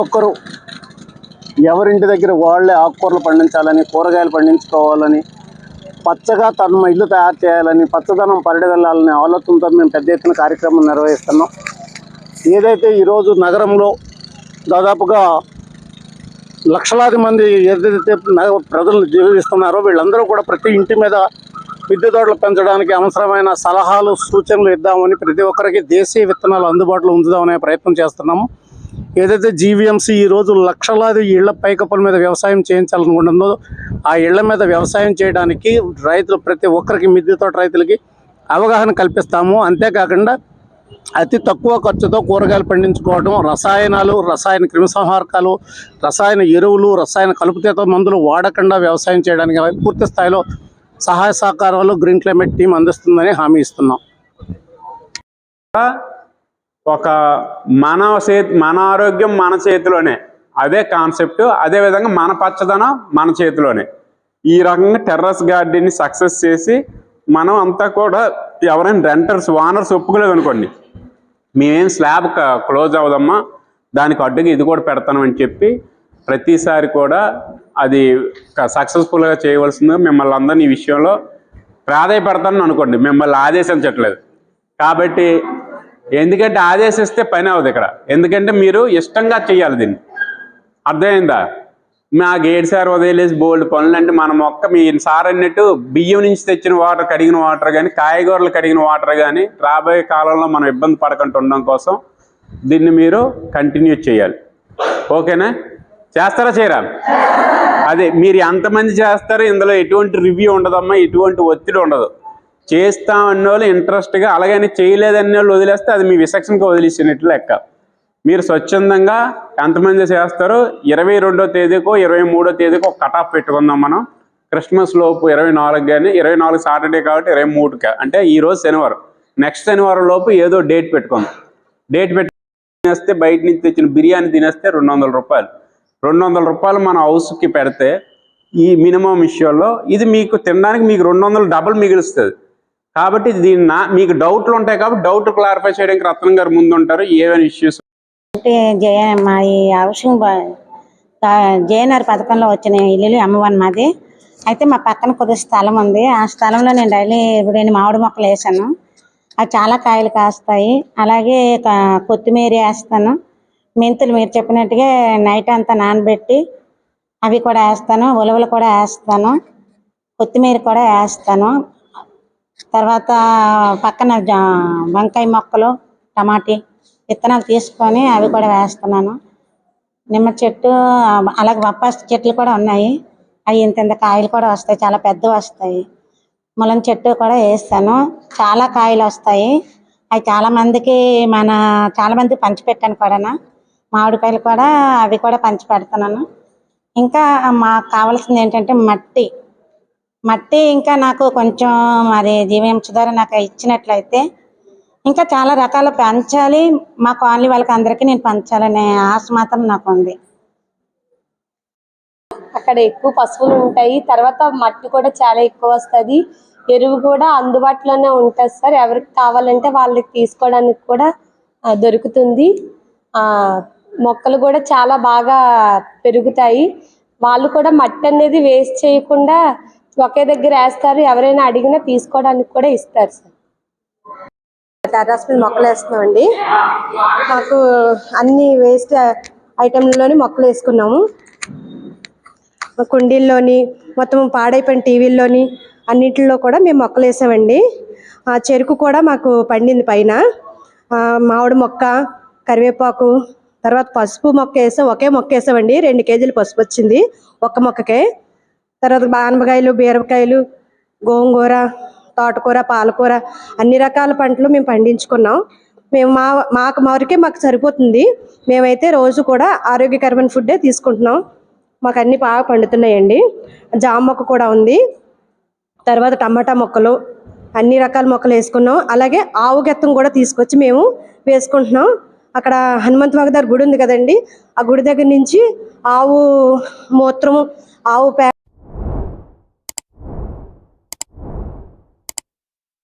ఒక్కరు ఎవరింటి దగ్గర వాళ్ళే ఆకుకూరలు పండించాలని కూరగాయలు పండించుకోవాలని పచ్చగా తమ ఇల్లు తయారు చేయాలని పచ్చదనం పరిడగెళ్ళాలనే ఆలోచనతో మేము పెద్ద ఎత్తున కార్యక్రమం నిర్వహిస్తున్నాం. ఏదైతే ఈరోజు నగరంలో దాదాపుగా లక్షలాది మంది ఏదైతే నగ- ప్రజలు జీవిస్తున్నారో వీళ్ళందరూ కూడా ప్రతి ఇంటి మీద మిద్దె తోటలు పెంచడానికి అవసరమైన సలహాలు సూచనలు ఇద్దామని ప్రతి ఒక్కరికి దేశీయ విత్తనాలు అందుబాటులో ఉంచుదామనే ప్రయత్నం చేస్తున్నాము. ఏదైతే జీవీఎంసీ ఈ రోజు లక్షలాది ఇళ్ళ పైకప్పుల మీద వ్యవసాయం చేయించాలనుకుంటుందో ఆ ఇళ్ళ మీద వ్యవసాయం చేయడానికి రైతులు ప్రతి ఒక్కరికి మిద్దె తోట రైతులకి అవగాహన కల్పిస్తాము. అంతేకాకుండా అతి తక్కువ ఖర్చుతో కూరగాయలు పండించుకోవడం రసాయనాలు రసాయన క్రిమిసంహారకాలు రసాయన ఎరువులు రసాయన కలుపుతీత మందులు వాడకుండా వ్యవసాయం చేయడానికి పూర్తి స్థాయిలో సహాయ సహకారాలు గ్రీన్ క్లైమేట్ టీం అందిస్తుందని హామీ ఇస్తున్నాం. ఒక మన చేతి మన ఆరోగ్యం మన చేతిలోనే. అదే కాన్సెప్ట్ అదే విధంగా మన పచ్చదనం మన చేతిలోనే. ఈ రకంగా టెర్రస్ గార్డెన్ని సక్సెస్ చేసి మనం అంతా కూడా ఎవరైనా రెంటర్స్ ఓనర్స్ ఒప్పుకోలేదు అనుకోండి. మేమేం స్లాబ్ క్లోజ్ అవ్వదమ్మా దానికి అడ్డుగా ఇది కూడా పెడతాను అని చెప్పి ప్రతిసారి కూడా అది సక్సెస్ఫుల్గా చేయవలసిందిగా మిమ్మల్ని అందరినీ ఈ విషయంలో ప్రాధాయపడతానని అనుకోండి. మిమ్మల్ని ఆదేశించట్లేదు. కాబట్టి ఎందుకంటే ఆదేశిస్తే పని అవ్వదు ఇక్కడ. ఎందుకంటే మీరు ఇష్టంగా చేయాలి దీన్ని. అర్థమైందా? మా గేట్ సార్ వదిలేసి బోల్డ్ పనులు అంటే మన మొక్క మీ సార్ అన్నట్టు బియ్యం నుంచి తెచ్చిన వాటర్ కడిగిన వాటర్ కానీ కాయగూరలు కడిగిన వాటర్ కానీ రాబోయే కాలంలో మనం ఇబ్బంది పడకుండా ఉండడం కోసం దీన్ని మీరు కంటిన్యూ చేయాలి. ఓకేనా? చేస్తారా చేయరా? అదే మీరు ఎంతమంది చేస్తారో ఇందులో ఎటువంటి రివ్యూ ఉండదమ్మా ఎటువంటి ఒత్తిడి ఉండదు. చేస్తామన్నోళ్ళు వాళ్ళు ఇంట్రెస్ట్గా అలాగని చేయలేదన్న వాళ్ళు వదిలేస్తే అది మీ విసక్షన్కి వదిలేసినట్లు లెక్క. మీరు స్వచ్ఛందంగా ఎంతమంది చేస్తారు? ఇరవై రెండో తేదీకో ఇరవై మూడో తేదీకో ఒక కటాఫ్ పెట్టుకుందాం మనం. క్రిస్మస్ లోపు ఇరవై నాలుగు కానీ ఇరవై నాలుగు సాటర్డే కాబట్టి ఇరవై మూడుకి అంటే ఈ రోజు శనివారం. నెక్స్ట్ శనివారం లోపు ఏదో డేట్ పెట్టుకుందాం. డేట్ పెట్టి తినేస్తే బయట నుంచి తెచ్చిన బిర్యానీ తినేస్తే రెండు వందల రూపాయలు. రెండు వందల రూపాయలు మన హౌస్కి పెడితే ఈ మినిమం విషయంలో ఇది మీకు తినడానికి మీకు రెండు వందలు డబుల్ మిగులుస్తుంది. కాబట్టి దీన్ని నా మీకు డౌట్లు ఉంటాయి కాబట్టి డౌట్ క్లారిఫై చేయడానికి రత్నం గారు ముందు ఉంటారు ఏమైనా ఇష్యూస్ అంటే జయ మా ఈ హౌసింగ్ జేఎన్ఆర్ పథకంలో వచ్చిన ఇల్లు అమ్మవన్ మాది. అయితే మా పక్కన కొద్దిగా స్థలం ఉంది. ఆ స్థలంలో నేను డైలీ రెండు మామిడి మొక్కలు వేసాను. అవి చాలా కాయలు కాస్తాయి. అలాగే కొత్తిమీర వేస్తాను. మెంతులు మీరు చెప్పినట్టుగా నైట్ అంతా నానబెట్టి అవి కూడా వేస్తాను. ఉలవలు కూడా వేస్తాను. కొత్తిమీర కూడా వేస్తాను. తర్వాత పక్కన జా- వంకాయ మొక్కలు టమాటీ విత్తనాలు తీసుకొని అవి కూడా వేస్తున్నాను. నిమ్మ చెట్టు అలాగే బొప్పాస్ చెట్లు కూడా ఉన్నాయి. అవి ఇంత ఇంత కాయలు కూడా వస్తాయి చాలా పెద్దవి వస్తాయి. ములం చెట్టు కూడా వేస్తాను. చాలా కాయలు వస్తాయి. అవి చాలా మందికి మన చాలా మందికి పంచిపెట్టాను కూడా మామిడికాయలు కూడా అవి కూడా పంచి పెడుతున్నాను ఇంకా మాకు కావాల్సింది ఏంటంటే మట్టి. మట్టి ఇంకా నాకు కొంచెం మరి జీవహింస ద్వారా నాకు ఇచ్చినట్లయితే ఇంకా చాలా రకాలు పెంచాలి. మా కాలనీ వాళ్ళకి అందరికీ నేను పెంచాలనే ఆశ మాత్రం నాకు ఉంది. అక్కడ ఎక్కువ పశువులు ఉంటాయి. తర్వాత మట్టి కూడా చాలా ఎక్కువ వస్తుంది. ఎరువు కూడా అందుబాటులోనే ఉంటుంది సార్. ఎవరికి కావాలంటే వాళ్ళకి తీసుకోవడానికి కూడా దొరుకుతుంది. మొక్కలు కూడా చాలా బాగా పెరుగుతాయి. వాళ్ళు కూడా మట్టి అనేది వేస్ట్ చేయకుండా ఒకే దగ్గర వేస్తారు ఎవరైనా అడిగినా తీసుకోవడానికి కూడా ఇస్తారు సార్. టెర్రస్ మీద మొక్కలు వేస్తున్నామండి. మాకు అన్ని వేస్ట్ ఐటెంలలోని మొక్కలు వేసుకున్నాము. కుండీల్లోని మొత్తం పాడైపోయిన టీవీల్లోని అన్నింటిలో కూడా మేము మొక్కలు వేసామండి. ఆ చెరుకు కూడా మాకు పండింది పైన. మామిడి మొక్క కరివేపాకు తర్వాత పసుపు మొక్క వేసాం ఒకే మొక్క వేసామండి. రెండు కేజీలు పసుపు వచ్చింది ఒక్క మొక్కకే. తర్వాత బానపకాయలు బీరకాయలు గోంగూర తోటకూర పాలకూర అన్ని రకాల పంటలు మేము పండించుకున్నాం. మేము మా మాకు మరికే మాకు సరిపోతుంది. మేమైతే రోజు కూడా ఆరోగ్యకరమైన ఫుడ్డే తీసుకుంటున్నాం. మాకు అన్ని బాగా పండుతున్నాయండి. జామ మొక్క కూడా ఉంది. తర్వాత టమాటా మొక్కలు అన్ని రకాల మొక్కలు వేసుకున్నాం. అలాగే ఆవు గెత్తం కూడా తీసుకొచ్చి మేము వేసుకుంటున్నాం. అక్కడ హనుమంత్ వాగదార్ గుడి ఉంది కదండి. ఆ గుడి దగ్గర నుంచి ఆవు మూత్రము ఆవు పే